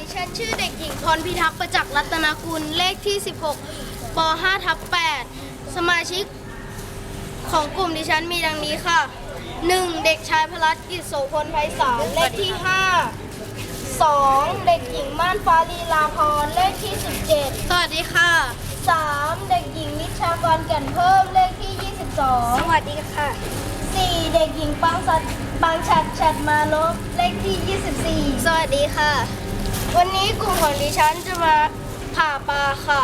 ดิฉันชื่อเด็กหญิงพรพิทักษ์ประจักษ์รัตนกุล เลขที่ 16ป5ทับ8สมาชิกของกลุ่มดิฉันมีดังนี้ค่ะ 1. เด็กชายพลัดกิจโสพลไพศาล เลขที่ 5 2. เด็กหญิงม่านฟ้าลีลาพร เลขที่ 17 สวัสดีค่ะ 3. เด็กหญิงนิชากรแก่นเพิ่ม เลขที่ 22 สวัสดีค่ะ 4. เด็กหญิงปางสัตปางฉัดฉัดมาลบเลขที่ 24 สวัสดีค่ะ วันนี้กลุ่มของดิฉันจะมาผ่าปลาค่ะ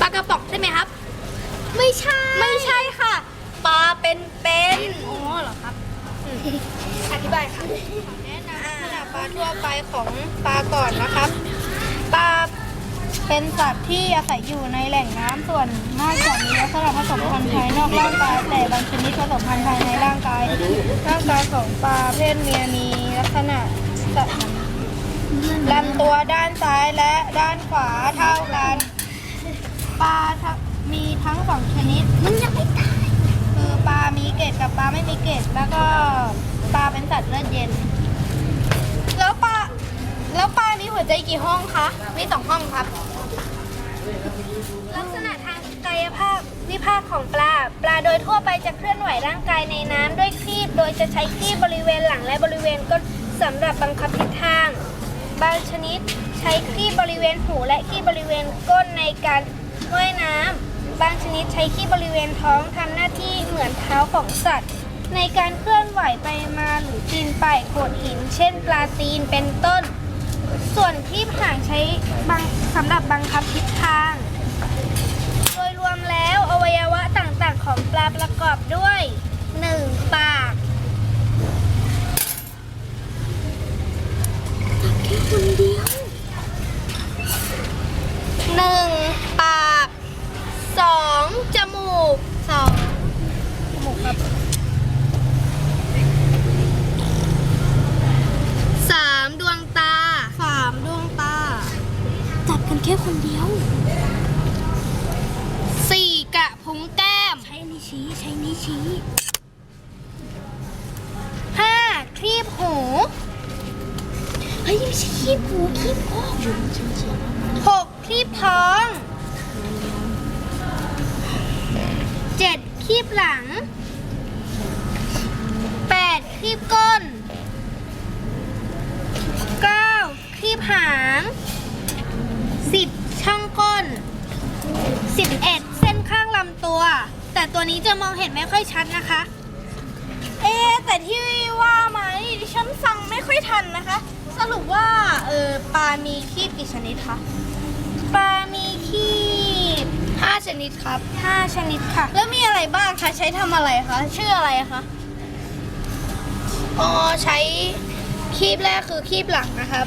ปลากระป๋องใช่ไหมครับ ไม่ใช่ ไม่ใช่ค่ะ ปลาเป็นเป็นอ๋อเหรอครับ อธิบายค่ะ แนะนำขนาดปลาทั่วไปของปลาก่อนนะครับ ปลาเป็นสัตว์ที่อาศัยอยู่ในแหล่งน้ำส่วนมากจะมีลักษณะผสมพันธุ์ภายนอกร่างกาย แต่บางชนิดผสมพันธุ์ภายในร่างกาย ร่างกายของปลาเพศเมียมีลักษณะสัตว์ ลำตัวด้านซ้ายและด้านขวาเท่ากัน ปลามีทั้งสองชนิด มันยังไม่ตายคือปลามีเกล็ดกับปลาไม่มีเกล็ดแล้วก็ปลาเป็นสัตว์เลือดเย็น แล้วปลาแล้วปลามีหัวใจกี่ห้องคะมีสองห้องครับ ลักษณะทางกายภาพวิภาคของปลา ปลาโดยทั่วไปจะเคลื่อนไหวร่างกายในน้ำด้วยครีบ โดยจะใช้ครีบบริเวณหลังและบริเวณก้นสำหรับบังคับทิศทาง บางชนิดใช้ครีบบริเวณหูและครีบบริเวณก้นในการว่ายน้ำ บางชนิดใช้ครีบบริเวณท้องทำหน้าที่เหมือนเท้าของสัตว์ ในการเคลื่อนไหวไปมาหรือปีนป่ายโขดหิน เช่น ปลาตีนเป็นต้น ส่วนที่หางใช้บังสำหรับบังคับทิศทาง โดยรวมแล้วอวัยวะต่างๆของปลาประกอบด้วย 1. ปาก ชี้ใช้นิ้วชี้ห้าครีบหูเฮ้ยไม่ใช่ขี้หูขี้พอหกครีบท้องเจ็ดครีบหลังแปดครีบก้นเก้าครีบหางสิบช่องก้นสิบเอ็ดเส้นข้างลำตัว แต่ตัวนี้จะมองเห็นไม่ค่อยชัดนะคะ เอ๊ะแต่ที่ว่ามานี่ดิฉันฟังไม่ค่อยทันนะคะ สรุปว่าเออปลามีคีบกี่ชนิดคะปลามีคีบห้าชนิดครับห้าชนิดค่ะ แล้วมีอะไรบ้างคะใช้ทำอะไรคะชื่ออะไรคะอ๋อใช้คีบแรกคือคีบหลังนะครับ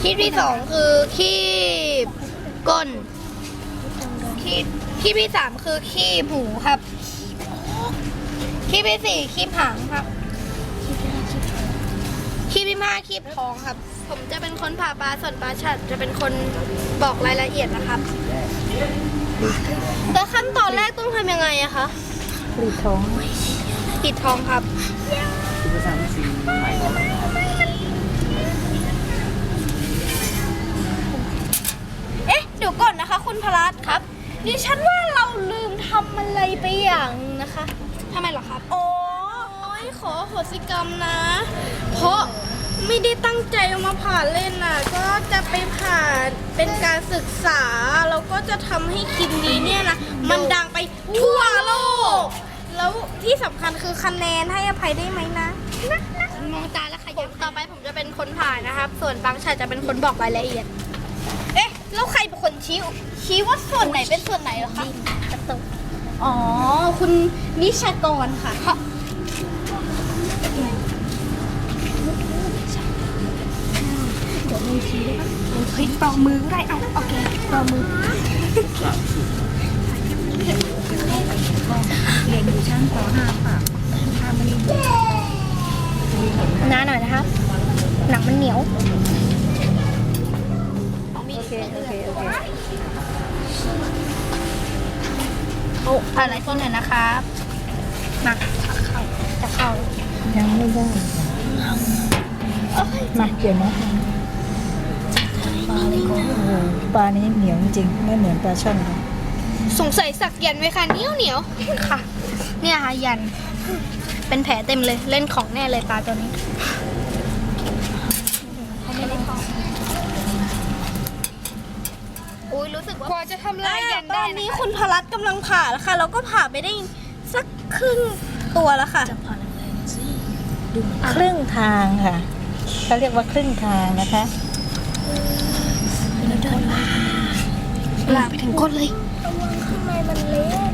คีบที่สองคือคีบก้นคีบ คีบที่สามคือคีบหูครับคีบที่สี่คีบหางครับคีบที่ห้าคีบท้องครับ ผมจะเป็นคนผ่าปลาส่วนปลาฉัดจะเป็นคนบอกรายละเอียดนะครับ แล้วขั้นตอนแรกต้องทำยังไงอะคะปลีท้องปิดท้องครับภาษาสีใหม่ของเอ๊ะเดี๋ยวก่อนนะคะ คุณพลัสครับ ดิฉันว่าเราลืมทำอะไรไปอย่างนึงนะคะทำไมเหรอครับ โอ้ยขอโหสิกรรมนะ เพราะไม่ได้ตั้งใจเอามาผ่านเล่นน่ะ ก็จะไปผ่านเป็นการศึกษา แล้วก็จะทำให้คลิปนี้เนี่ยนะ มันดังไปทั่วโลก แล้วที่สำคัญคือคะแนนให้อภัยได้ไหมนะนะนะมองตาแล้วขยันต่อไปผมจะเป็นคนผ่านนะครับ ส่วนบางชายจะเป็นคนบอกรายละเอียด เอ๊ะ แล้วใครเป็นคนชี้ชี้ว่าส่วนไหนเป็นส่วนไหนเหรอคะกระตุกอ๋อ คุณนิชากรค่ะเดี๋ยวมึงชี้ได้ปะเฮ้ยปลอมมือก็ได้ เอาโอเคปลอมมือเรียนอยู่ชั้นป .5 ค่ะทำมันนานหน่อยนะครับ หนังมันเหนียวโอ เคโอเคโอเคเอาอะไรที่หน่อยนะครับมาจะเข้าจะเข้ายังไม่ได้เอมาเดี๋ยวนะปลาโอ้โหปลานี้เหนียวจริงๆไม่เหมือนปลาช่อนเลยสงสัยสักยันต์ไว้ค่ะเหนียวเหนียวค่ะ เนี่ยค่ะยัน เป็นแผลเต็มเลยเล่นของแน่เลยปลาตัวนี้ รู้สึกว่ากว่าจะทำลายยันได้ตอนนี้คุณพลัดกำลังผ่าแล้วค่ะ เราก็ผ่าไปได้สักครึ่งตัวแล้วค่ะครึ่งทางค่ะเขาเรียกว่าครึ่งทางนะคะลาไปถึงก้นเลยทำไมมันเละ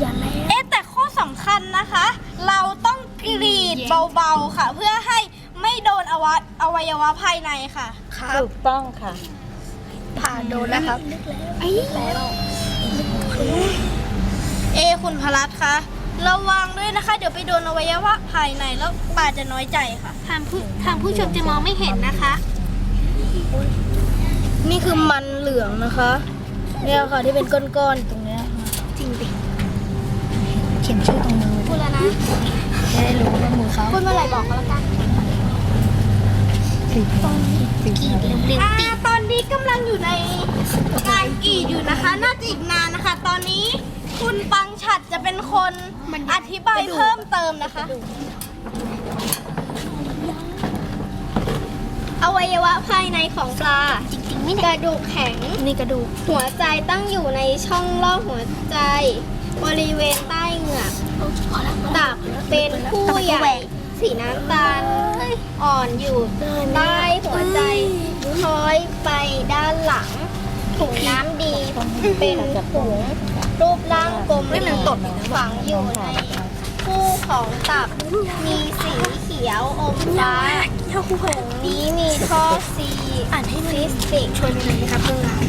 อย่าเละเอ๊ะแต่ข้อสำคัญนะคะ เราต้องกรีดเบาๆค่ะ เพื่อให้ไม่โดนอวัยอวัยวะภายในค่ะ ถูกต้องค่ะ ผ่าโดนแล้วครับไอ้เอคุณพลัดคะระวังด้วยนะคะ เดี๋ยวไปโดนอวัยวะภายในแล้วปาจะน้อยใจค่ะ ทางผู้ทางผู้ชมจะมองไม่เห็นนะคะ นี่คือมันเหลืองนะคะเนี่ยค่ะที่เป็นก้อนๆตรงเนี้ยค่ะจริงดิเขียนชื่อตรงมือพูดแล้วนะจะได้รู้ว่ามือเขาพูดเมื่อไหร่บอกก็แล้วกันติดติดกรีดเร็วอ่าๆติดตอ นนี้กำลังอยู่ในการกรีดอยู่นะคะ น่าจะอีกนานนะคะ ตอนนี้คุณปังฉัดจะเป็นคนอธิบายเพิ่มเติมนะคะ อวัยวะภายในของปลาจริงๆไม่กระดูกแข็ง นี่กระดูก หัวใจตั้งอยู่ในช่องรอบหัวใจ บริเวณใต้เหงือกตับเป็นผู้ใหญ่ สีน้ำตาลอ่อนอยู่ใต้หัวใจคล้อยไปด้านหลัง ถุงน้ำดี เป็นถุงรูปร่างกลมฝังอยู่ในคู่ของตับมีสีเขียวอมฟ้าถุงนี้มีท่อซีอ่านให้ซิสติกชนเลยครับ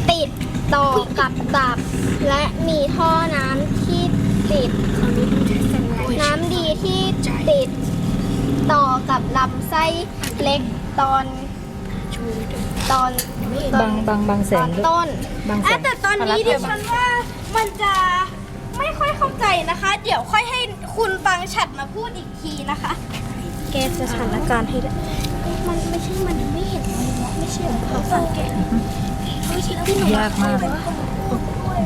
ติดต่อกับตับ และมีท่อน้ำที่ติด น้ำดีที่ติด ต่อกับลำไส้เล็กตอนตอนตอบานงบางบางแสตอนนด้วย ต้นบางแสอะนแต่ตอนนี้ดิฉันว่ามันจะไม่ค่อยเข้าใจนะคะ เดี๋ยวค่อยให้คุณปังฉัดมาพูดอีกทีนะคะ แกสถานการณ์ให้ได้มันไม่ใช่ มันไม่เห็นมันไม่ใช่ของเขาสังเกตไม่ใช่ที่หนูยากมาก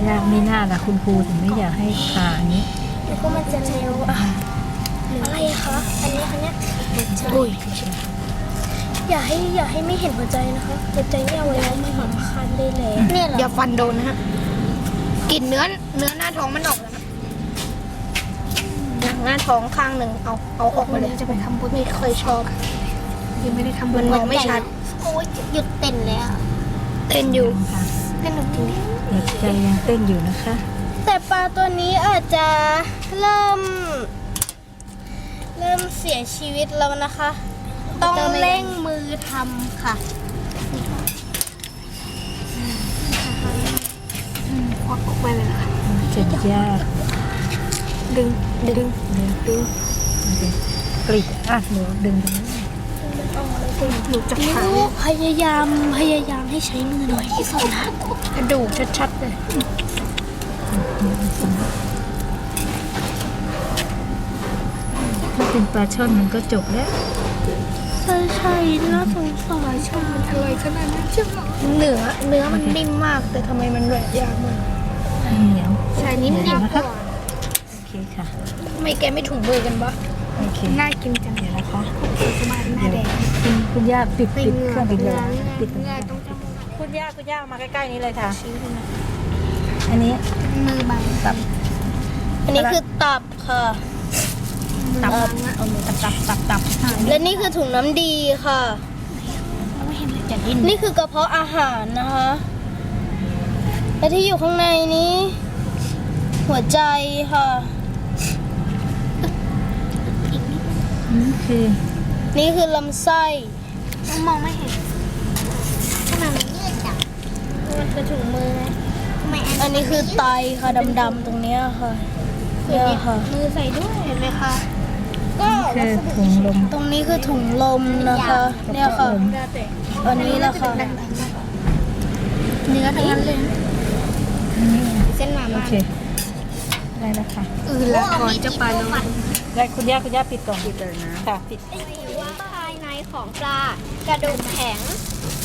ยากไม่น่าละคุณครูถึงไม่อยากให้ผ่าอย่างนี้แล้วก็มันจะเร็วอะอะไรอะคะ อันนี้อันเนี้ย อย่าให้อย่าให้ไม่เห็นหัวใจนะคะหัวใจเนี่ยเอาไว้แล้วไม่สำคัญเลยแหละเนี่ยเหรออย่าฟันโดนนะฮะกลินเนื้อเนื้อหน้าท้องมันออกแล้วนะหน้าท้องข้างหนึ่งเอาเอาออกมาเลยจะไปทำบุญไม่เคยชอบยังไม่ได้ทำบุญมันมองไม่ชัดโอ้ยหยุดเต้นแล้วเต้นอยู่ค่ะเต้นหนูจริงดิหัวใจยังเต้นอยู่นะคะ แต่ปลาตัวนี้อาจจะเริ่ม เริ่มเสียชีวิตแล้วนะคะ ต้องเร่งมือทำค่ะควักออกมาเลยนะคะจะยากดึงดึงดึงดึงกรีดอะหนูดึงตรงนี้หนูจะขาพยายามพยายามให้ใช้มือหน่อยที่สุดนะกระดูกชัดๆเลย ถ้า เป็นปลาช่อนมันก็จบแล้วใช่ใช่น่าสงสารช่างมันอะไรขนาดนั้นใช่ไหมเนื้อเนื้อมันนิ่มมาก แต่ทำไมมันแบบยากมากเหนียวใช่นิ่มเดี๋ยวๆนะคะโอเคค่ะทำไมแกไม่ถุงมือกันปะโอเคน่ากินจังเดี๋ยวนะคะสบายหน้าแดงคุณคุณย่าปิดปิดเครื่องปิดเลยปิปิดดเงื่อต้องจคุณย่าคุณย่ามาใกล้ๆนี้เลยค่ะชี้ขึ้นมาอันนี้มือบังตับอันนี้คือตับค่ะ ตับเอามือตับตับตับตับและนี่คือถุงน้ำดีค่ะไม่เห็นเลยจะดิ้นนี่คือกระเพาะอาหารนะคะ และที่อยู่ข้างในนี้ หัวใจค่ะนี่คือ นี่คือลำไส้มองไม่เห็นทำไมมันยืดจังมันคือถุงมือไหมทำไมอันนี้คือไตค่ะดำๆตรงเนี้ยค่ะเนี่ยค่ะ มือใส่ด้วยเห็นไหมคะ ก็คือถุงลม ตรงนี้คือถุงลมนะคะ เนี่ยค่ะลมอันนี้แหละค่ะเนื้อทั้งนั้นเลยเส้นหมาโอมาเค ได้แล้วค่ะ อือละก่อนจะไปแล้วได้คุณย่าคุณย่าปิดก่อนปิดเลยนะค่ะปิด ว่าภายในของปลากระดูกแข็ง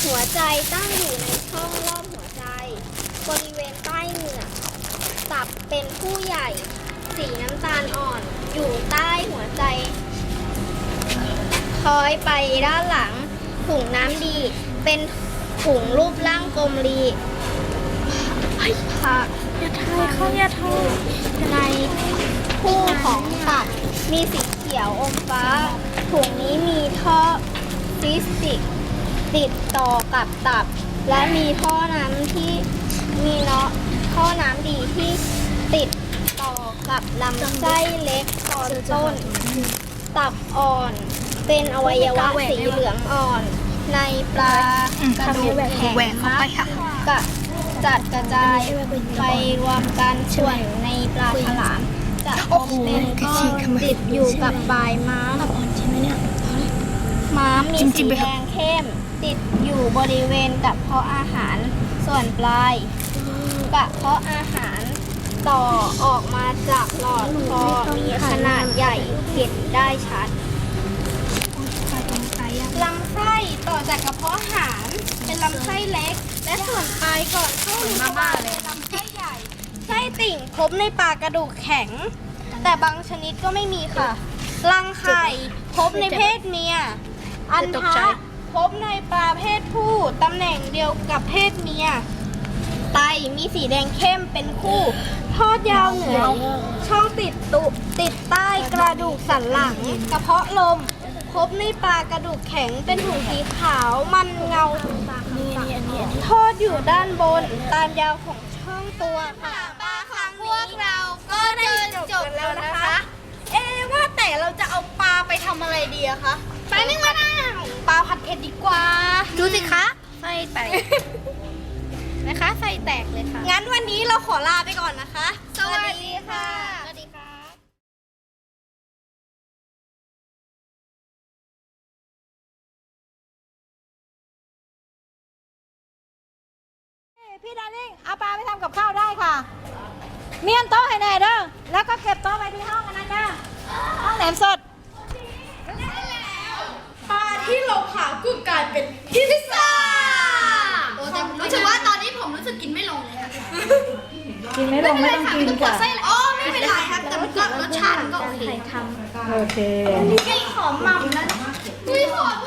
หัวใจตั้งอยู่ในช่องรอบหัวใจ บริเวณใต้เหงือกตับเป็นผู้ใหญ่ สีน้ำตาลอ่อน อยู่ใต้หัวใจ คอยไปด้านหลัง ถุงน้ำดี เป็นถุงรูปร่างกลมรีค่ะอย่าทายเขาอย่าทายในคู่ของตับมีสีเขียวอมฟ้า ถุงนี้มีท่อซิสติกติดต่อกับตับ และมีท่อน้ำที่มีเนาะท่อน้ำดีที่ติด กับลำไส้เล็กตอนต้น ตับอ่อน เป็นอวัยวะสีเหลืองอ่อน ในปลากระดูกแข็งแหวกเข้าไปค่ะกะจัดกระจายไปรวมกันส่วนในปลาฉลามจะพบเป็นก้อนติดอยู่กับปลายม้ามใช่ไหมเนี่ยม้ามมีสีแดงเข้ม ติดอยู่บริเวณกับเพาะอาหารส่วนปลายกระเพาะอาหาร ต่อออกมาจากหลอดคอมีขนาดใหญ่เห็นได้ชัดลำไส้ต่อจากกระเพาะอาหาร เป็นลำไส้เล็ก และส่วนปลายก่อนเข้ารูทวารเป็นลำไส้ใหญ่ไส้ติ่งพบในปลากระดูกแข็ง แต่บางชนิดก็ไม่มีค่ะรังไข่พบในเพศเมีย อันตกใจทะพบในปลาเพศผู้ตำแหน่งเดียวกับเพศเมีย ไตมีสีแดงเข้มเป็นคู่ ทอดยาวเหนือช่องติดตุติดใต้กระดูกสันหลัง กระเพาะลม พบในปลากระดูกแข็งเป็นถุงสีขาวมันเงาทอดอยู่ด้านบน ตามยาวของช่องตัวค่ะปลาครั้งพวกเราก็ได้จบแล้วนะคะ เอ๊ะว่าแต่เราจะเอาปลาไปทำอะไรดีอะคะไปนึ่งมะนาวปลาผัดเผ็ดดีกว่า ดูสิคะไส้แตก นะคะไส้แตกเลยค่ะ งั้นวันนี้เราขอลาไปก่อนนะคะ สวัสดีค่ะ สวัสดีค่ะพี่ดาริ่งเอาปลาไปทำกับข้าวได้ค่ะ เมียนโต๊ะให้แน่เด้อ แล้วก็เก็บโต๊ะไปที่ห้องอันนั้นเด้อห้องแหลมสดปลาที่เราเผาก็กลายเป็นพิซซ่า โอ้แต่รู้สึกว่าตอนนี้ผ มรู้สึกกินไม่ลงเลยค่ะกินไม่ลงไม่ต้องกินมันปวจ้ะดไส้เลยอ๋อไม่เป็นไรครับแต่มันก็รสชาติมันก็โอเคโอเค กินหอมหม่ำแล้วอุ้ยขอโท